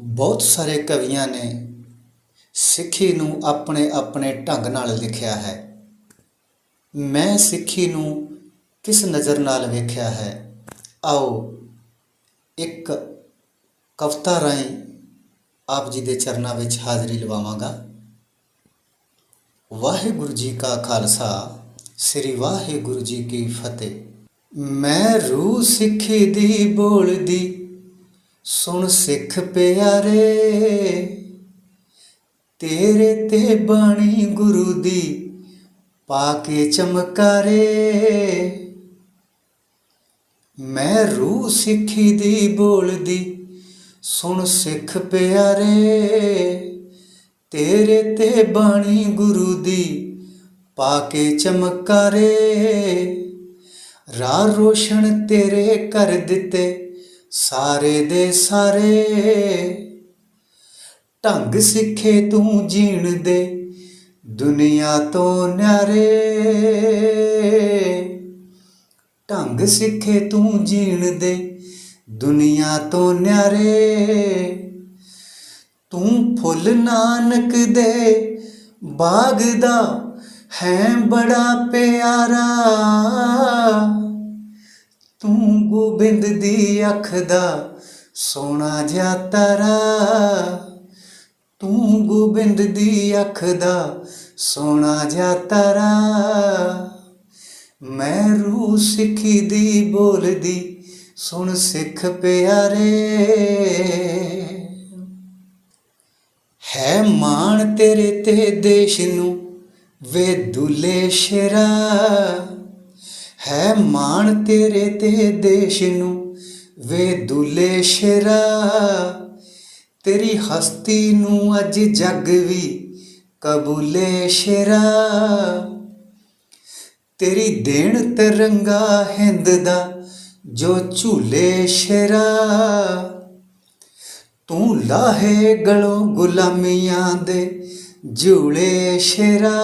ਬਹੁਤ ਸਾਰੇ ਕਵੀਆਂ ਨੇ ਸਿੱਖੀ ਨੂੰ ਆਪਣੇ ਆਪਣੇ ਢੰਗ ਨਾਲ ਲਿਖਿਆ ਹੈ। ਮੈਂ ਸਿੱਖੀ ਨੂੰ ਕਿਸ ਨਜ਼ਰ ਨਾਲ ਵੇਖਿਆ ਹੈ? ਆਓ ਇੱਕ ਕਵਿਤਾ ਰਾਹੀਂ ਆਪ ਜੀ ਦੇ ਚਰਨਾਂ ਵਿੱਚ ਹਾਜ਼ਰੀ ਲਵਾਵਾਂਗਾ। ਵਾਹਿਗੁਰੂ ਜੀ ਕਾ ਖਾਲਸਾ, ਸ੍ਰੀ ਵਾਹਿਗੁਰੂ ਜੀ ਕੀ ਫਤਿਹ। ਮੈਂ ਰੂਹ ਸਿੱਖੀ ਦੀ ਬੋਲਦੀ ਸੁਣ ਸਿੱਖ ਪਿਆਰੇ, ਤੇਰੇ ਤੇ ਬਾਣੀ ਗੁਰੂ ਦੀ ਪਾ ਕੇ ਚਮਕਾਰੇ। ਮੈਂ ਰੂਹ ਸਿੱਖੀ ਦੀ ਬੋਲਦੀ, ਸੁਣ ਸਿੱਖ ਪਿਆਰੇ, ਤੇਰੇ ਤੇ ਬਾਣੀ ਗੁਰੂ ਦੀ ਪਾ ਕੇ ਚਮਕਾਰੇ। ਰਾਹ ਰੋਸ਼ਨ ਤੇਰੇ ਕਰ ਦਿੱਤੇ ਸਾਰੇ ਦੇ ਸਾਰੇ। ਢੰਗ ਸਿੱਖੇ ਤੂੰ ਜੀਣ ਦੇ ਦੁਨੀਆ ਤੋਂ ਨਿਆਰੇ। ਢੰਗ ਸਿੱਖੇ ਤੂੰ ਜੀਣ ਦੇ ਦੁਨੀਆ ਤੋਂ ਨਿਆਰੇ। ਤੂੰ ਫੁੱਲ ਨਾਨਕ ਦੇ ਬਾਗ ਦਾ ਹੈ ਬੜਾ ਪਿਆਰਾ। ਬਿੰਦ ਦੀ ਅੱਖ ਦਾ ਸੋਹਣਾ ਜਿਹਾ ਤਾਰਾ। ਤੂੰ ਗੋਬਿੰਦ ਦੀ ਅੱਖ ਦਾ ਸੋਹਣਾ ਜਿਹਾ ਤਾਰਾ। ਮੈਂ ਰੂ ਸਿੱਖੀ ਦੀ ਬੋਲਦੀ, ਸੁਣ ਸਿੱਖ ਪਿਆਰੇ। ਹੈ ਮਾਣ ਤੇਰੇ ਤੇ ਦੇਸ਼ ਨੂੰ ਵੇ ਦੁਲੇ ਸ਼ਰਾ। ਹੈ ਮਾਣ ਤੇਰੇ ਤੇ ਦੇਸ਼ ਨੂੰ, ਵੇ ਦੁਲੇ ਸ਼ੇਰਾ ਤੇਰੀ ਹਸਤੀ ਨੂੰ ਅੱਜ ਜੱਗ ਵੀ ਕਬੂਲੇ ਸ਼ੇਰਾ ਤੇਰੀ ਦੇਣ ਤਰੰਗਾ ਹਿੰਦ ਦਾ ਜੋ ਝੂਲੇ ਸ਼ਰਾ ਤੂੰ ਲਾਹੇ ਗਲੋਂ ਗੁਲਾਮੀਆਂ ਦੇ ਝੂਲੇ ਸ਼ਰਾ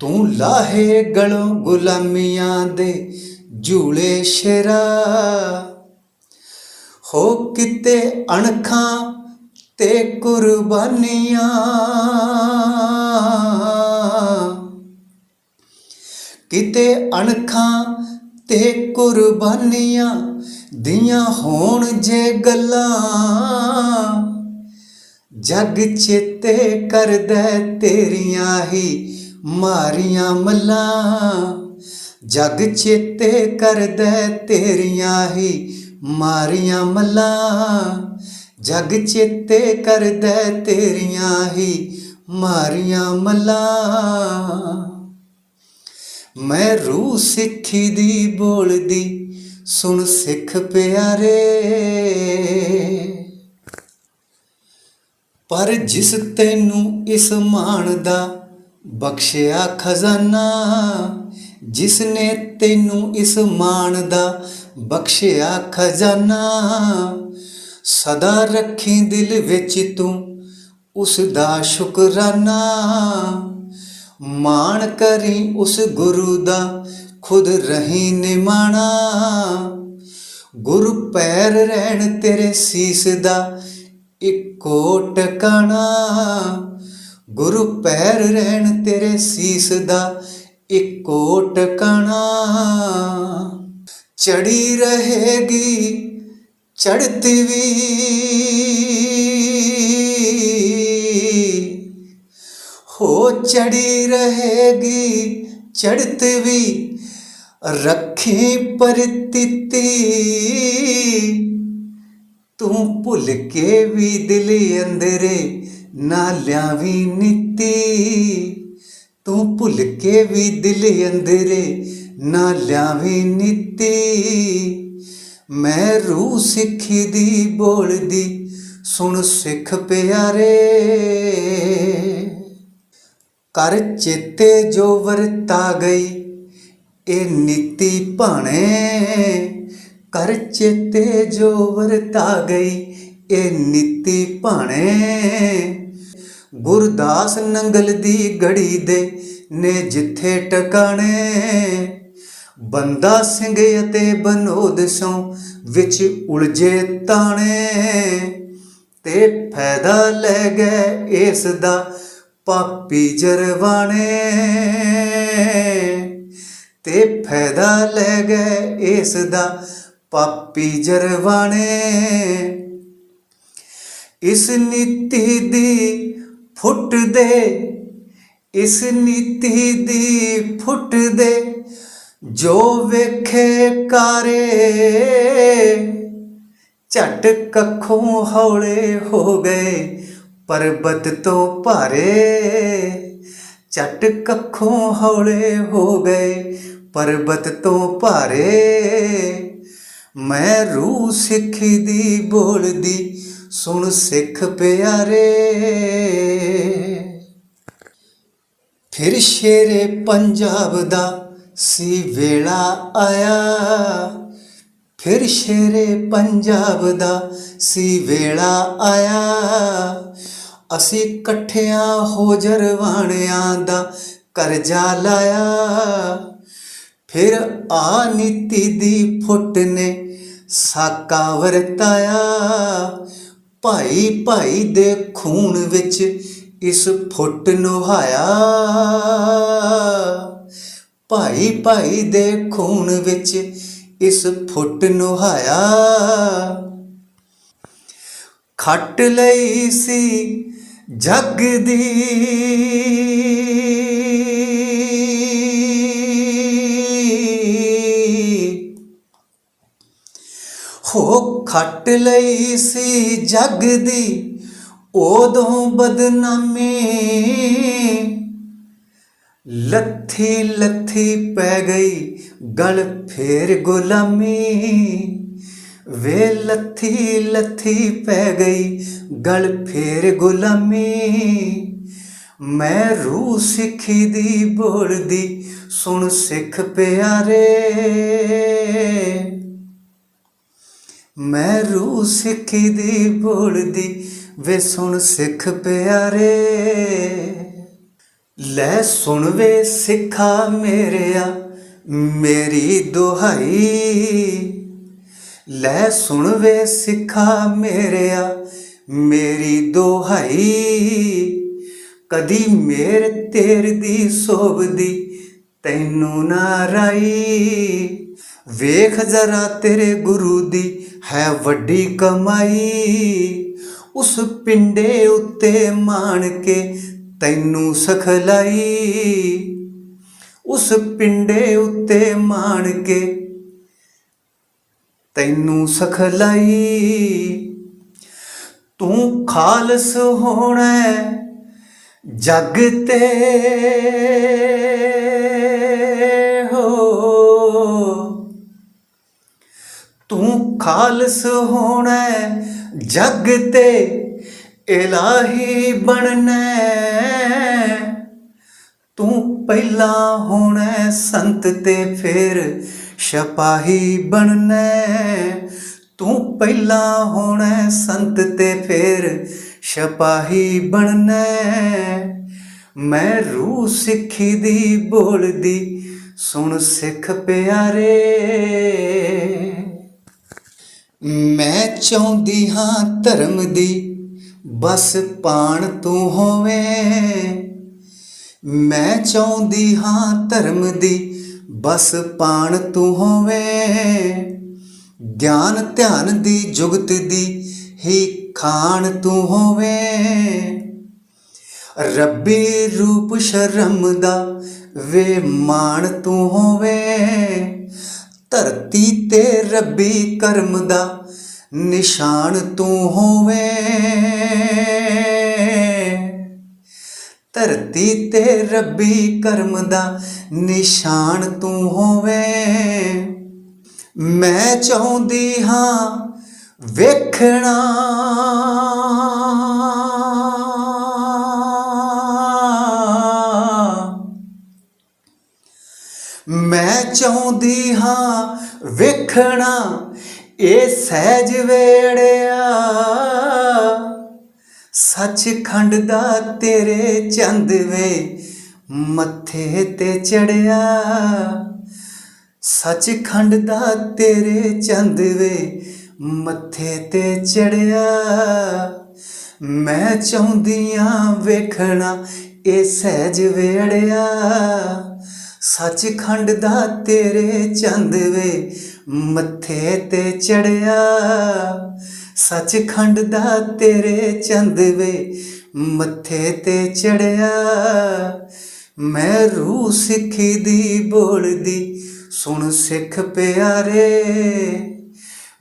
ਤੂੰ ਲਾਹੇ ਗਲੋਂ ਗੁਲਾਮੀਆਂ ਦੇ ਝੂਲੇ ਸ਼ੇਰਾ। ਹੋ ਕਿਤੇ ਅਣਖਾਂ ਤੇ ਕੁਰਬਾਨੀਆਂ। ਕਿਤੇ ਅਣਖਾਂ ਤੇ ਕੁਰਬਾਨੀਆਂ ਦੀਆਂ ਹੋਣ ਜੇ ਗੱਲਾਂ। ਜਗ ਚੇਤੇ ਕਰਦਾ ਤੇਰੀਆਂ ਹੀ ਮਾਰੀਆਂ ਮੱਲਾਂ, ਜਗ ਚੇਤੇ ਕਰਦਾ ਤੇਰੀਆਂ ਹੀ ਮਾਰੀਆਂ ਮੱਲਾਂ, ਜਗ ਚੇਤੇ ਕਰਦਾ ਤੇਰੀਆਂ ਹੀ ਮਾਰੀਆਂ ਮੱਲਾਂ। ਮੈਂ ਰੂਹ ਸਿੱਖੀ ਦੀ ਬੋਲਦੀ, ਸੁਣ ਸਿੱਖ ਪਿਆਰੇ। ਪਰ ਜਿਸ ਤੈਨੂੰ ਇਸ ਮਾਣ ਦਾ ਬਖਸ਼ਿਆ ਖਜ਼ਾਨਾ ਜਿਸ ਨੇ ਤੈਨੂੰ ਇਸ ਮਾਣ ਦਾ ਬਖਸ਼ਿਆ ਖਜ਼ਾਨਾ। ਸਦਾ ਰੱਖੀ ਦਿਲ ਵਿੱਚ ਤੂੰ ਉਸ ਦਾ ਸ਼ੁਕਰਾਨਾ। ਮਾਣ ਕਰੀ ਉਸ ਗੁਰੂ ਦਾ, ਖੁਦ ਰਹੀ ਨਿਮਾਣਾ। ਗੁਰ ਪੈਰ ਰਹਿਣ ਤੇਰੇ ਸੀਸ ਦਾ ਇੱਕੋ ਟਿਕਾਣਾ। ਗੁਰੂ ਪੈਰ ਰਹਿਣ ਤੇਰੇ ਸੀਸ ਦਾ ਇੱਕੋ ਟਿਕਾਣਾ। ਚੜੀ ਰਹੇਗੀ ਚੜ੍ਹਤੀ ਵੀ। ਹੋ ਚੜੀ ਰਹੇਗੀ ਚੜ੍ਹਤ ਵੀ। ਰੱਖੀ ਪਰਤਿਤੀ। ਤੂੰ ਭੁੱਲ ਕੇ ਵੀ ਦਿਲ ਅੰਦਰੇ ਨਾ ਲਿਆਵੀਂ ਨੀਤੀ, ਤੂੰ ਭੁੱਲ ਕੇ ਵੀ ਦਿਲ ਅੰਦਰੇ ਨਾ ਲਿਆਵੀਂ ਨੀਤੀ, ਮੈਂ ਰੂਹ ਸਿੱਖੀ ਦੀ ਬੋਲਦੀ, ਸੁਣ ਸਿੱਖ ਪਿਆਰੇ। ਕਰ ਚੇਤੇ ਜੋ ਵਰਤਾ ਗਈ, ਇਹ ਨੀਤੀ ਭਾਣੇ। ਕਰ ਚੇਤੇ ਜੋ ਵਰਤਾ ਗਈ, ਇਹ ਨੀਤੀ ਭਾਣੇ। ਗੁਰਦਾਸ ਨੰਗਲ ਦੀ ਗੜੀ ਦੇ ਨੇ ਜਿੱਥੇ ਟਿਕਾਣੇ। ਬੰਦਾ ਸਿੰਘ ਅਤੇ ਬਨੋਦ ਸੋਂ ਵਿੱਚ ਉਲਝੇ ਤਾਣੇ। ਤੇ ਫਾਇਦਾ ਲੈ ਗਏ ਇਸ ਦਾ ਪਾਪੀ ਜਰਵਾਣੇ। ਤੇ ਫਾਇਦਾ ਲੈ ਗਏ ਇਸ ਦਾ ਪਾਪੀ ਜਰਵਾਣੇ। ਇਸ ਨੀਤੀ ਦੀ ਫੁੱਟ ਦੇ ਇਸ ਨੀਤੀ ਦੀ ਫੁੱਟ ਦੇ ਜੋ ਵੇਖੇ ਕਾਰੇ। ਝਟ ਕੱਖੋਂ ਹੌਲੇ ਹੋ ਗਏ ਪਰਬਤ ਤੋਂ ਭਾਰੇ। ਝਟ ਕੱਖੋਂ ਹੌਲੇ ਹੋ ਗਏ ਪਰਬਤ ਤੋਂ ਭਾਰੇ। ਮੈਂ ਰੂਹ ਸਿੱਖੀ ਦੀ ਬੋਲਦੀ ਸੁਣ ਸਿੱਖ ਪਿਆਰੇ। ਫਿਰ ਸ਼ੇਰੇ ਪੰਜਾਬ ਦਾ ਸੀ ਵੇਲਾ ਆਇਆ। ਫਿਰ ਸ਼ੇਰੇ ਪੰਜਾਬ ਦਾ ਸੀ ਵੇਲਾ ਆਇਆ। ਅਸੀਂ ਇਕੱਠਿਆਂ ਹੋ ਜਰਵਾਣਿਆਂ ਦਾ ਕਰਜ਼ਾ ਲਾਇਆ। ਫਿਰ ਆ ਨੀਤੀ ਦੀ ਫੁੱਟ ਨੇ ਸਾਕਾ ਵਰਤਾਇਆ। ਭਾਈ ਭਾਈ ਦੇ ਖੂਨ ਵਿੱਚ ਇਸ ਫੁੱਟ ਨੁਹਾਇਆ। ਭਾਈ ਭਾਈ ਦੇ ਖੂਨ ਵਿੱਚ ਇਸ ਫੁੱਟ ਨੁਹਾਇਆ। ਖੱਟ ਲਈ ਸੀ ਜੱਗ ਦੀ। ਹੋ ਲਈ ਸੀ ਜੱਗ ਦੀ, ਉਦੋਂ ਬਦਨਾਮੀ। ਲੱਥੀ ਲੱਥੀ ਪੈ ਗਈ ਗਲ ਫੇਰ ਗੁਲਾਮੀ। ਵੇ ਲੱਥੀ ਲੱਥੀ ਪੈ ਗਈ ਗਲ ਫੇਰ ਗੁਲਾਮੀ। ਮੈਂ ਰੂਹ ਸਿੱਖੀ ਦੀ ਬੋਲਦੀ, ਸੁਣ ਸਿੱਖ ਪਿਆਰੇ। ਮੈਂ ਰੂ ਸਿੱਖੀ ਦੀ ਬੋਲਦੀ, ਵੇ ਸੁਣ ਸਿੱਖ ਪਿਆਰੇ। ਲੈ ਸੁਣ ਵੇ ਸਿੱਖਾ ਮੇਰਿਆ, ਮੇਰੀ ਦੁਹਾਈ। ਲੈ ਸੁਣ ਵੇ ਸਿੱਖਾ ਮੇਰਿਆ, ਮੇਰੀ ਦੁਹਾਈ। ਕਦੀ ਮੇਰ ਤੇਰ ਦੀ ਸੋਭਦੀ, ਤੈਨੂੰ ਨਾ ਰਾਈ। ਵੇਖ ਜ਼ਰਾ ਤੇਰੇ ਗੁਰੂ ਦੀ ਹੈ ਵੱਡੀ ਕਮਾਈ। ਉਸ ਪਿੰਡੇ ਉੱਤੇ ਮਾਣ ਕੇ ਤੈਨੂੰ ਸਖਲਾਈ। ਉਸ ਪਿੰਡੇ ਉੱਤੇ ਮਾਣ ਕੇ ਤੈਨੂੰ ਸਖਲਾਈ। ਤੂੰ ਖਾਲਸ ਹੋਣਾ ਹੈ ਜਗ ਤੇ। ਖਾਲਸ ਹੋਣਾ ਹੈ ਜਗ ਤੇ ਇਲਾਹੀ ਬਣਨਾ। ਤੂੰ ਪਹਿਲਾ ਹੋਣਾ, ਸੰਤ ਤੇ ਫਿਰ ਸਿਪਾਹੀ ਬਣਨਾ। ਤੂੰ ਪਹਿਲਾਂ ਹੋਣਾ, ਸੰਤ ਤੇ ਫਿਰ ਸਿਪਾਹੀ ਬਣਨਾ। ਮੈਂ ਰੂਹ ਸਿੱਖੀ ਦੀ ਬੋਲਦੀ ਸੁਣ ਸਿੱਖ ਪਿਆਰੇ। ਮੈਂ ਚਾਹੁੰਦੀ ਹਾਂ ਧਰਮ ਦੀ ਬਸ ਪਾਣ ਤੂੰ ਹੋਵੇ। ਮੈਂ ਚਾਹੁੰਦੀ ਹਾਂ ਧਰਮ ਦੀ ਬਸ ਪਾਣ ਤੂੰ ਹੋਵੇ। ਗਿਆਨ ਧਿਆਨ ਦੀ ਜੁਗਤ ਦੀ ਹੀ ਖਾਣ ਤੂੰ ਹੋਵੇ। ਰੱਬੀ ਰੂਪ ਸ਼ਰਮ ਦਾ ਵੇ ਮਾਣ ਤੂੰ ਹੋਵੇ। ਧਰਤੀ ਤੇ ਰੱਬੀ ਕਰਮ ਦਾ ਨਿਸ਼ਾਨ ਤੂੰ ਹੋਵੇ। ਧਰਤੀ ਤੇ ਰੱਬੀ ਕਰਮ ਦਾ ਨਿਸ਼ਾਨ ਤੂੰ ਹੋਵੇ। ਮੈਂ ਚਾਹੁੰਦੀ ਹਾਂ ਵੇਖਣਾ। ਮੈਂ ਚਾਹੁੰਦੀ ਹਾਂ ਵੇਖਣਾ ਇਹ ਸਹਿਜ ਵੇੜਿਆ। ਸੱਚਖੰਡ ਦਾ ਤੇਰੇ ਚੰਦ ਵੇ ਮੱਥੇ ਤੇ ਚੜਿਆ। ਸੱਚਖੰਡ ਦਾ ਤੇਰੇ ਚੰਦ ਵੇ ਮੱਥੇ ਤੇ ਚੜਿਆ। ਮੈਂ ਚਾਹੁੰਦੀ ਚਾਹੁੰਦੀਆਂ ਵੇਖਣਾ ਇਹ ਸਹਿਜ ਵੇੜਿਆ। ਸੱਚਖੰਡ ਦਾ ਤੇਰੇ ਚੰਦ ਵੇ ਮੱਥੇ ਤੇ ਚੜਿਆ। ਸੱਚਖੰਡ ਦਾ ਤੇਰੇ ਚੰਦ ਵੇ ਮੱਥੇ ਤੇ ਚੜਿਆ। ਮੈਂ ਰੂਹ ਸਿੱਖੀ ਦੀ ਬੋਲਦੀ ਸੁਣ ਸਿੱਖ ਪਿਆਰੇ।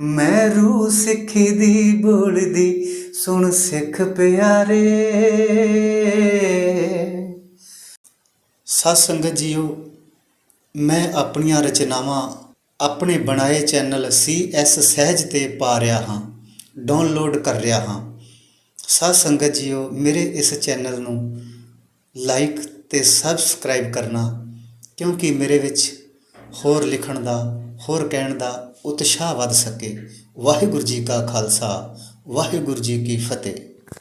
ਮੈਂ ਰੂਹ ਸਿੱਖੀ ਦੀ ਬੋਲਦੀ ਸੁਣ ਸਿੱਖ ਪਿਆਰੇ। ਸਤ ਸੰਗਤ ਜੀਓ ਮੈਂ ਆਪਣੀਆਂ ਰਚਨਾਵਾਂ ਆਪਣੇ ਬਣਾਏ ਚੈਨਲ ਸੀ ਐਸ ਸਹਿਜ ਤੇ ਪਾ ਰਿਹਾ ਹਾਂ, ਡਾਊਨਲੋਡ ਕਰ ਰਿਹਾ ਹਾਂ। ਸਤ ਸੰਗਤ ਜੀਓ, ਮੇਰੇ ਇਸ ਚੈਨਲ ਨੂੰ ਲਾਈਕ ਤੇ ਸਬਸਕ੍ਰਾਈਬ ਕਰਨਾ, ਕਿਉਂਕਿ ਮੇਰੇ ਵਿੱਚ ਹੋਰ ਲਿਖਣ ਦਾ, ਹੋਰ ਕਹਿਣ ਦਾ ਉਤਸ਼ਾਹ ਵੱਧ ਸਕੇ। ਵਾਹਿਗੁਰੂ ਜੀ ਕਾ ਖਾਲਸਾ, ਵਾਹਿਗੁਰੂ ਜੀ ਕੀ ਫਤਿਹ।